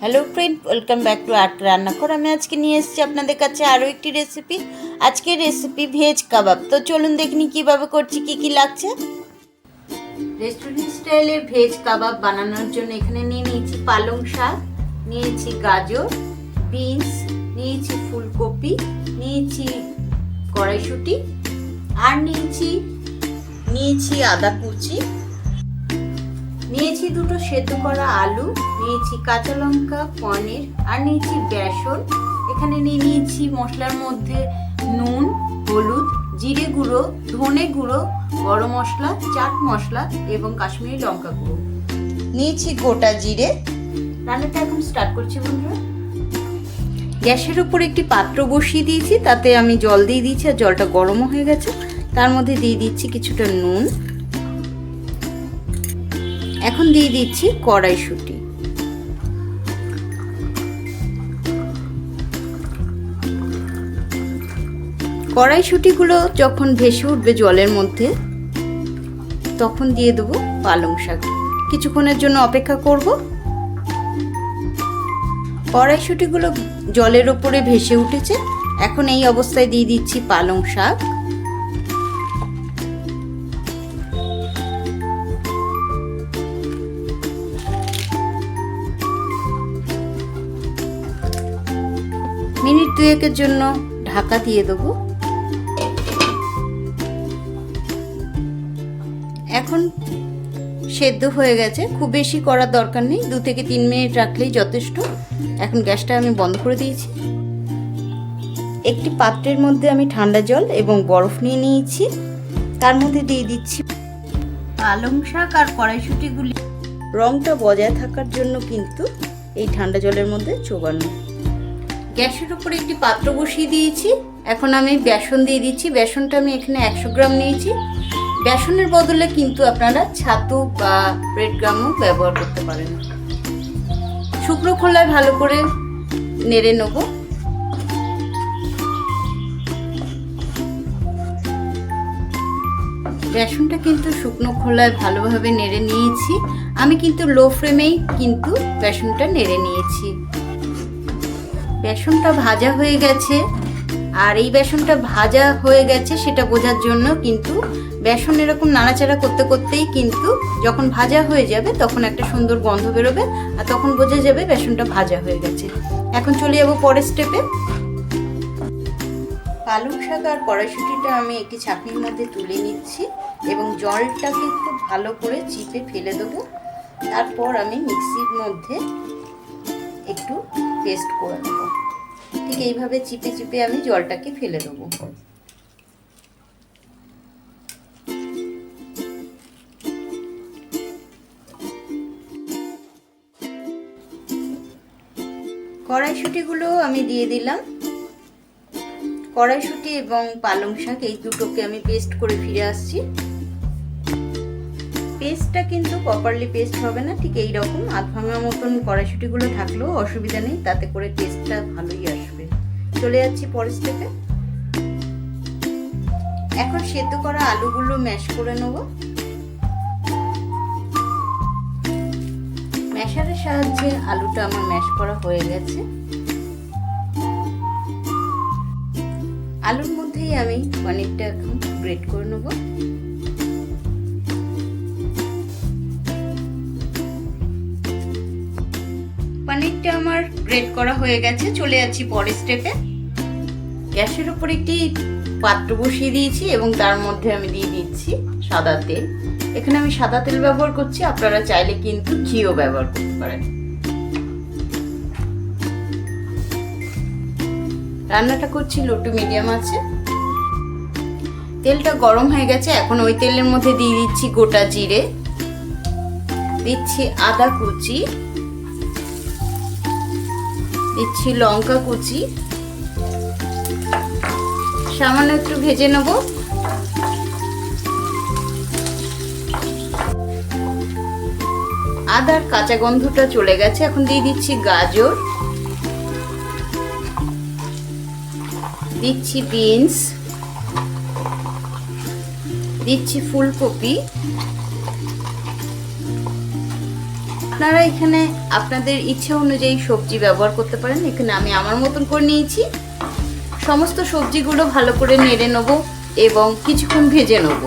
Hello friend welcome back to art রান্নাঘর আমি আজকে নিয়ে এসেছি আপনাদের কাছে আরও একটি রেসিপি আজকের রেসিপি ভেজ কাবাব তো চলুন দেখিনি কীভাবে করছি, কি কি লাগছে। রেস্টুরেন্ট স্টাইলের ভেজ কাবাব বানানোর জন্য এখানে নিয়ে নিয়েছি পালং শাক, নিয়েছি গাজর বিনস নিয়েছি ফুলকপি, নিয়েছি কড়াইশুঁটি, আর নিয়েছি নিয়েছি আদা কুচি। নিয়েছি দুটো সেদ্ধ করা আলু, নিয়েছি কাঁচা লঙ্কা, পনির আর নিয়েছি বেসন। এখানে নিয়ে নিয়েছি মশলার মধ্যে নুন, হলুদ, জিরে গুঁড়ো, ধনে গুঁড়ো, গরম মশলা, চাট মশলা এবং কাশ্মীরি লঙ্কা গুঁড়ো। নিয়েছি গোটা জিরে। রান্নাটা এখন স্টার্ট করছি বন্ধুরা। গ্যাসের উপর একটি পাত্র বসিয়ে দিয়েছি, তাতে আমি জল দিয়ে দিয়েছি আর জলটা গরমও হয়ে গেছে। তার মধ্যে দিয়ে দিচ্ছি কিছুটা নুন। এখন দিয়ে দিচ্ছি কড়াইশুঁটি। কড়াইশুঁটিগুলো যখন ভেসে উঠবে জলের মধ্যে, তখন দিয়ে দেবো পালং শাক। কিছুক্ষণের জন্য অপেক্ষা করব। কড়াইশুঁটিগুলো জলের ওপরে ভেসে উঠেছে। এখন এই অবস্থায় দিয়ে দিচ্ছি পালং শাক। দুয়েকের জন্য ঢাকা দিয়ে দেবো। এখন সেদ্ধ হয়ে গেছে। খুব বেশি করার দরকার নেই। দু থেকে তিন মিনিট রাখলেই যথেষ্ট। এখন গ্যাসটা আমি বন্ধ করে দিয়েছি। একটি পাত্রের মধ্যে আমি ঠান্ডা জল এবং বরফ নিয়ে নিয়েছি। তার মধ্যে দিয়ে দিচ্ছি পালং শাক আর কড়াইশুটিগুলি। রংটা বজায় থাকার জন্য কিন্তু এই ঠান্ডা জলের মধ্যে চোবানো। গ্যাসের উপরে একটি পাত্র বসিয়ে দিয়েছি। এখন আমি বেসন দিয়ে দিচ্ছি। বেসনটা আমি এখানে একশো গ্রাম নিয়েছি। বেসনের বদলে কিন্তু আপনারা ছাতু বা ব্রেড গ্রামও ব্যবহার করতে পারেন। শুকনো খোলায় ভালো করে নেড়ে নেব। বেসনটা কিন্তু শুকনো খোলায় ভালোভাবে নেড়ে নিয়েছি। আমি কিন্তু লো ফ্লেমেই কিন্তু বেসনটা নেড়ে নিয়েছি। বেসনটা ভাজা হয়ে গেছে। আর এই বেসনটা ভাজা হয়ে গেছে সেটা বোঝার জন্য কিন্তু বেসন এরকম নাড়াচাড়া করতে করতেই কিন্তু যখন ভাজা হয়ে যাবে তখন একটা সুন্দর গন্ধ বেরোবে আর তখন বোঝা যাবে বেসনটা ভাজা হয়ে গেছে। এখন চলে যাব পরের স্টেপে পালং শাক আর কড়াইশুটিটা আমি একটি ছাঁকনির মধ্যে তুলে নিচ্ছি এবং জলটাকে খুব ভালো করে চিপে ফেলে দেবো। তারপর আমি মিক্সির মধ্যে একটু পেস্ট করে নেব। ঠিক এইভাবে চিপে চিপে আমি জলটাকে ফেলে দেবো। কড়াইশুটিগুলো আমি দিয়ে দিলাম। কড়াইশুটি এবং পালং শাক এই দুটোকে আমি পেস্ট করে ফিরে আসছি। পেস্টটা কিন্তু প্রপারলি পেস্ট হবে না, ঠিক এই রকম আধ ভাঙা মতন কড়াইশুটিগুলো থাকলেও অসুবিধা নেই, তাতে করে টেস্টটা ভালোই আসবে। চলে যাচ্ছি পরের স্টেপে এখন সেদ্ধ করা আলুগুলো ম্যাশ করে নেব। ম্যাশারের সাহায্যে আলুটা আমার ম্যাশ করা হয়ে গেছে। আলুর মধ্যেই আমি পনিরটা এখন গ্রেট করে নেব। পনিরটা আমার গ্রেট করা হয়ে গেছে। চলে যাচ্ছি পরের স্টেপে গ্যাসের উপর একটি পাত্র বসিয়ে দিয়েছি এবং তার মধ্যে আমি দিয়ে দিচ্ছি সাদা তেল। এখানে আমি সাদা তেল ব্যবহার করছি, আপনারা চাইলে কিন্তু ঘিও ব্যবহার করতে পারেন। রান্নাটা করছি লো টু মিডিয়াম আছে। তেলটা গরম হয়ে গেছে, এখন ওই তেলের মধ্যে দিয়ে দিচ্ছি গোটা জিরে। দিচ্ছি আদা কুচি। দিচ্ছি লঙ্কা কুচি। সামান্য একটু ভেজে নেব। আদার কাঁচা গন্ধটা চলে গেছে, এখন দিয়ে দিচ্ছি গাজর। দিচ্ছি বিনস। দিচ্ছি ফুলকপি। আপনারা এখানে আপনাদের ইচ্ছে অনুযায়ী সবজি ব্যবহার করতে পারেন। এখানে আমি আমার মতন করে নিয়েছি। সমস্ত সবজিগুলো ভালো করে নেড়ে নেব এবং কিছুক্ষণ ভেজে নেব।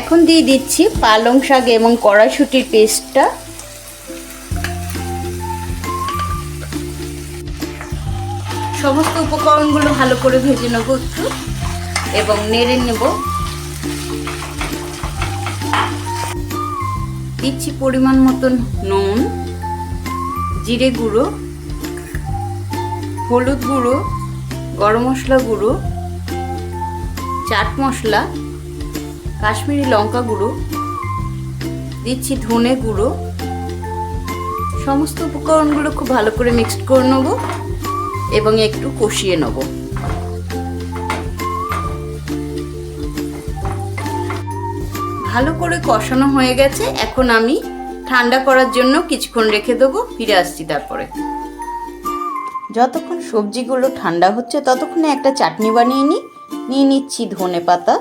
এখন দিয়ে দিচ্ছি পালং শাক এবং কড়াইশুটির পেস্টটা। সমস্ত উপকরণগুলো ভালো করে ভেজে নেব একটু এবং নেড়ে নেব। দিচ্ছি পরিমাণ মতন নুন, জিরে গুঁড়ো, হলুদ গুঁড়ো, গরম মশলা গুঁড়ো, চাট মশলা, কাশ্মীরি লঙ্কা গুঁড়ো, দিচ্ছি ধনে গুঁড়ো। সমস্ত উপকরণগুলো খুব ভালো করে মিক্সড করে নেব এবং একটু কষিয়ে নেব। ভালো করে কষানো হয়ে গেছে। এখন আমি ঠান্ডা করার জন্য কিছুক্ষণ রেখে দেবো, ফিরে আসছি তারপরে। যতক্ষণ সবজিগুলো ঠান্ডা হচ্ছে ততক্ষণে একটা চাটনি বানিয়ে নিই নিয়ে নিচ্ছি ধনে পাতা।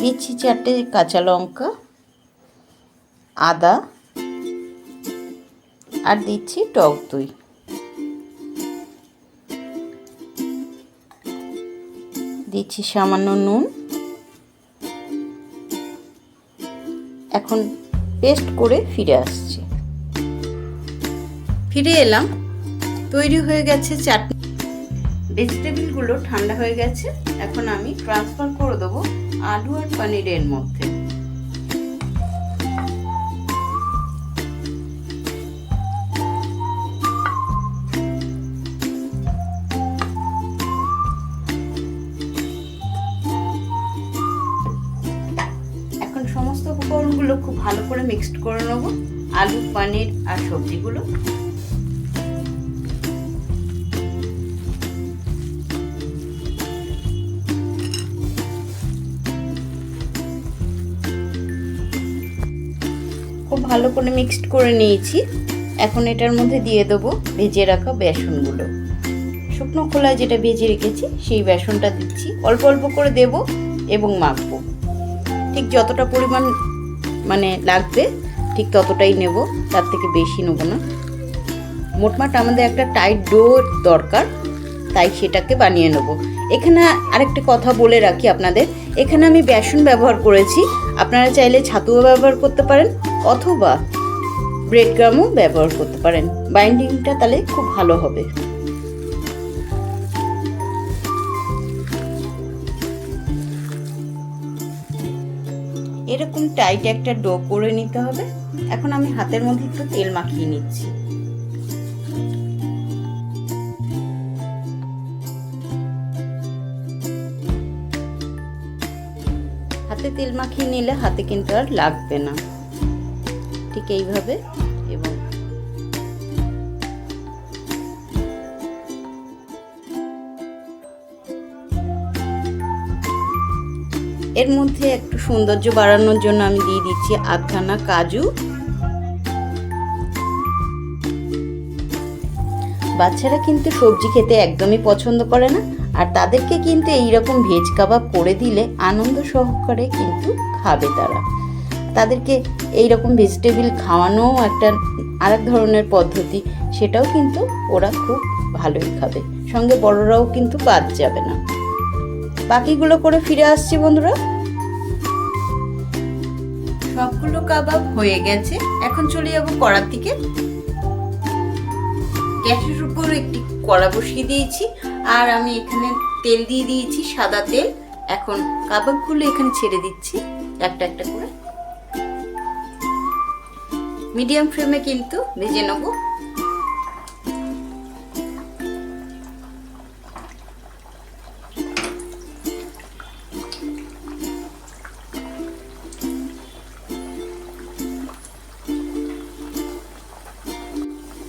দিচ্ছি চারটে কাঁচা লঙ্কা, আদা, আর দিচ্ছি টক দই। দিচ্ছি সামান্য নুন। এখন পেস্ট করে ফিরে আসছি। ফিরে এলাম। তৈরি হয়ে গেছে চাটনি। ভেজিটেবিলগুলো ঠান্ডা হয়ে গেছে। এখন আমি ট্রান্সফার করে দেবো আলু আর পনিরের মধ্যে। মিক্সড করে নেব। আলু, পানির আর সবজিগুলো। খুব ভালো করে মিক্সড করে নিয়েছি। এখন এটার মধ্যে দিয়ে দেবো ভেজে রাখা বেসনগুলো। শুকনো খোলায় যেটা ভেজে রেখেছি, সেই বেসনটা দিচ্ছি। অল্প অল্প করে দেব এবং মাখবো। ঠিক যতটা পরিমাণ মানে লাগবে ঠিক ততটাই নেব, তার থেকে বেশি নেব না। মোটমাট আমাদের একটা টাইট ডো দরকার, তাই সেটাকে বানিয়ে নেব। এখানে আরেকটা কথা বলে রাখি আপনাদের, এখানে আমি বেসন ব্যবহার করেছি, আপনারা চাইলে ছাতুও ব্যবহার করতে পারেন, অথবা ব্রেড গ্রামও ব্যবহার করতে পারেন। বাইন্ডিংটা তাহলে খুব ভালো হবে। টাইট একটা ডো করে নিতে হবে। এখন আমি হাতের মধ্যে একটু তেল মাখিয়ে নিচ্ছি। হাতে তেল মাখিয়ে নিলে হাতে কিন্তু আর লাগবে না। ঠিক এইভাবে এর মধ্যে একটু সৌন্দর্য বাড়ানোর জন্য আমি দিয়ে দিচ্ছি আধখানা কাজু। বাচ্চারা কিন্তু সবজি খেতে একদমই পছন্দ করে না, আর তাদেরকে কিন্তু এইরকম ভেজ কাবাব করে দিলে আনন্দ সহকারে কিন্তু খাবে তারা। তাদেরকে এই রকম ভেজিটেবিল খাওয়ানোও একটা আরেক ধরনের পদ্ধতি, সেটাও কিন্তু ওরা খুব ভালোই খাবে। সঙ্গে বড়রাও কিন্তু বাদ যাবে না। বাকিগুলো করে ফিরে আসছি বন্ধুরা। সবগুলো কাবাব হয়ে গেছে। এখন চলে যাব কড়ার দিকে। গ্যাসের উপর একটি কড়া বসিয়ে দিয়েছি। আর আমি এখানে তেল দিয়ে দিয়েছি সাদা তেল। এখন কাবাবগুলো এখানে ছেড়ে দিচ্ছি একটা একটা করে। মিডিয়াম ফ্লেমে কিন্তু ভেজে নেব।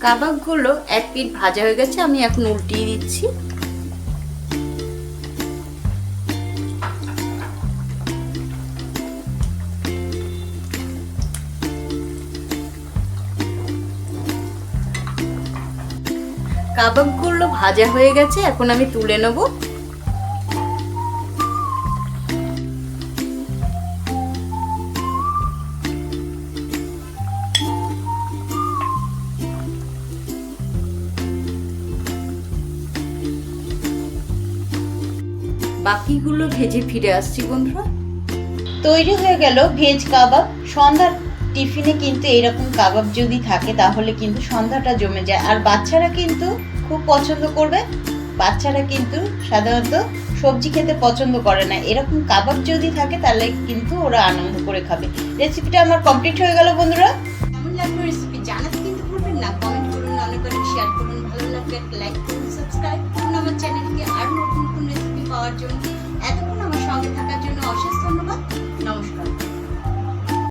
কাবাবগুলো এক পিঠ ভাজা হয়ে গেছে, আমি এখন উল্টিয়ে দিচ্ছি। কাবাবগুলো ভাজা হয়ে গেছে, এখন আমি তুলে নেব। বাকিগুলো ভেজে ফিরে আসছি বন্ধুরা। তৈরি হয়ে গেল ভেজ কাবাব। সন্ধ্যার টিফিনে কিন্তু এরকম কাবাব যদি থাকে তাহলে কিন্তু সন্ধ্যাটা জমে যায়। আর বাচ্চারা কিন্তু খুব পছন্দ করবে। বাচ্চারা কিন্তু সাধারণত সবজি খেতে পছন্দ করে না। এরকম কাবাব যদি থাকে তাহলে কিন্তু ওরা আনন্দ করে খাবে। রেসিপিটা আমার কমপ্লিট হয়ে গেল বন্ধুরা। কেমন লাগল রেসিপি? জানাতে কিন্তু ভুলবেন না। কমেন্ট করুন অনেক অনেক শেয়ার করুন। ভালো লাগলে একটা লাইক করুন সাবস্ক্রাইব করুন আমার চ্যানেলকে। আর নতুন নতুন পাওয়ার জন্য। এতক্ষণ আমার সঙ্গে থাকার জন্য অশেষ ধন্যবাদ। নমস্কার।